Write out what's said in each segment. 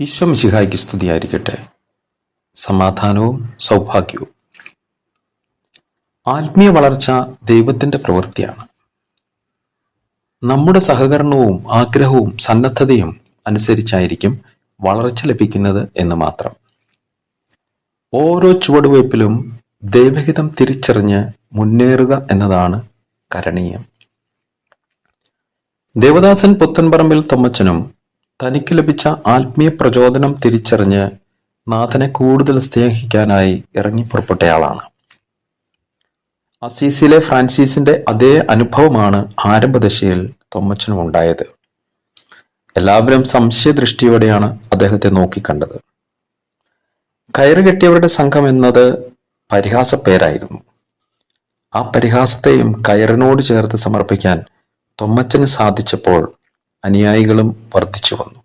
ഈശോ മിശിഹായ്ക്ക് സ്തുതിയായിരിക്കട്ടെ. സമാധാനവും സൗഭാഗ്യവും. ആത്മീയ വളർച്ച ദൈവത്തിന്റെ പ്രവൃത്തിയാണ്. നമ്മുടെ സഹകരണവും ആഗ്രഹവും സന്നദ്ധതയും അനുസരിച്ചായിരിക്കും വളർച്ച ലഭിക്കുന്നത് എന്ന് മാത്രം. ഓരോ ചുവടുവയ്പിലും ദൈവഹിതം തിരിച്ചറിഞ്ഞ് മുന്നേറുക എന്നതാണ് കരണീയം. ദേവദാസൻ പുത്തൻപറമ്പിൽ തൊമ്മച്ചനും തനിക്ക് ലഭിച്ച ആത്മീയ പ്രചോദനം തിരിച്ചറിഞ്ഞ് നാഥനെ കൂടുതൽ സ്നേഹിക്കാനായി ഇറങ്ങിപ്പുറപ്പെട്ടയാളാണ് അസീസിലെ ഫ്രാൻസിസിന്റെ അതേ അനുഭവമാണ് ആരംഭദശയിൽ തൊമ്മച്ചനും ഉണ്ടായത്. എല്ലാവരും സംശയദൃഷ്ടിയോടെയാണ് അദ്ദേഹത്തെ നോക്കിക്കണ്ടത്. കയറ് കെട്ടിയവരുടെ സംഘം എന്നത് പരിഹാസ പേരായിരുന്നു. ആ പരിഹാസത്തെയും കയറിനോട് ചേർത്ത് സമർപ്പിക്കാൻ തൊമ്മച്ചന് സാധിച്ചപ്പോൾ അനുയായികളും വർദ്ധിച്ചു വന്നു.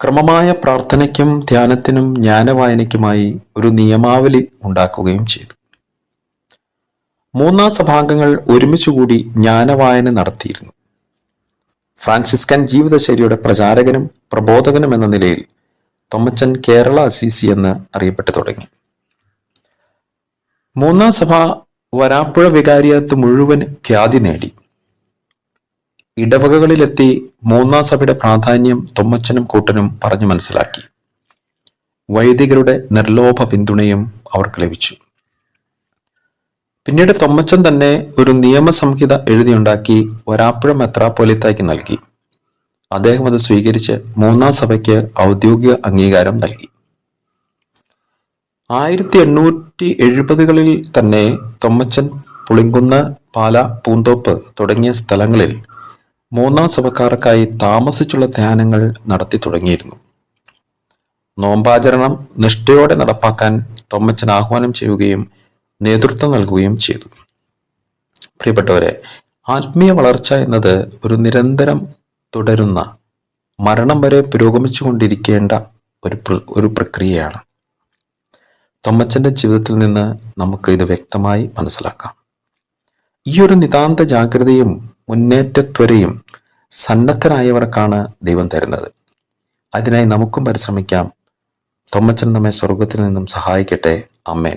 ക്രമമായ പ്രാർത്ഥനയ്ക്കും ധ്യാനത്തിനും ജ്ഞാനവായനയ്ക്കുമായി ഒരു നിയമാവലി ഉണ്ടാക്കുകയും ചെയ്തു. മൂന്നാം സഭാംഗങ്ങൾ ഒരുമിച്ചുകൂടി ജ്ഞാനവായന നടത്തിയിരുന്നു. ഫ്രാൻസിസ്കൻ ജീവിതശൈലിയുടെ പ്രചാരകനും പ്രബോധകനും എന്ന നിലയിൽ തൊമ്മച്ചൻ കേരള അസീസി എന്ന് അറിയപ്പെട്ടു തുടങ്ങി. മൂന്നാം സഭ വരാപ്പുഴ വികാരിയത്ത് മുഴുവൻ ഖ്യാതി നേടി. ഇടവകകളിലെത്തി മൂന്നാം സഭയുടെ പ്രാധാന്യം തൊമ്മച്ചനും കൂട്ടനും പറഞ്ഞു മനസ്സിലാക്കി. വൈദികരുടെ നിർലോഭ പിന്തുണയും അവർക്ക് ലഭിച്ചു. പിന്നീട് തൊമ്മച്ചൻ തന്നെ ഒരു നിയമസംഹിത എഴുതിയുണ്ടാക്കി വരാപ്പുഴ മെത്രാപ്പൊലിത്തായ്ക്ക് നൽകി. അദ്ദേഹം അത് സ്വീകരിച്ച് മൂന്നാം സഭയ്ക്ക് ഔദ്യോഗിക അംഗീകാരം നൽകി. ആയിരത്തി എണ്ണൂറ്റി എഴുപതുകളിൽ തന്നെ തൊമ്മച്ചൻ പുളിങ്കുന്ന് പാല പൂന്തോപ്പ് തുടങ്ങിയ സ്ഥലങ്ങളിൽ മൂന്നാം സഭക്കാർക്കായി താമസിച്ചുള്ള ധ്യാനങ്ങൾ നടത്തി തുടങ്ങിയിരുന്നു. നോമ്പാചരണം നിഷ്ഠയോടെ നടപ്പാക്കാൻ തൊമ്മച്ചൻ ആഹ്വാനം ചെയ്യുകയും നേതൃത്വം നൽകുകയും ചെയ്തു. പ്രിയപ്പെട്ടവരെ ആത്മീയ വളർച്ച എന്നത് ഒരു നിരന്തരം തുടരുന്ന മരണം വരെ പുരോഗമിച്ചുകൊണ്ടിരിക്കേണ്ട ഒരു ഒരു പ്രക്രിയയാണ്. തൊമ്മച്ചന്റെ ജീവിതത്തിൽ നിന്ന് നമുക്ക് ഇത് വ്യക്തമായി മനസ്സിലാക്കാം. ഈ ഒരു നിതാന്ത ജാഗ്രതയും മുന്നേറ്റത്വരയും സന്നദ്ധരായവർക്കാണ് ദൈവം തരുന്നത്. അതിനായി നമുക്കും പരിശ്രമിക്കാം. തൊമ്മച്ചൻ നമ്മെ സ്വർഗത്തിൽ നിന്നും സഹായിക്കട്ടെ. അമ്മേൻ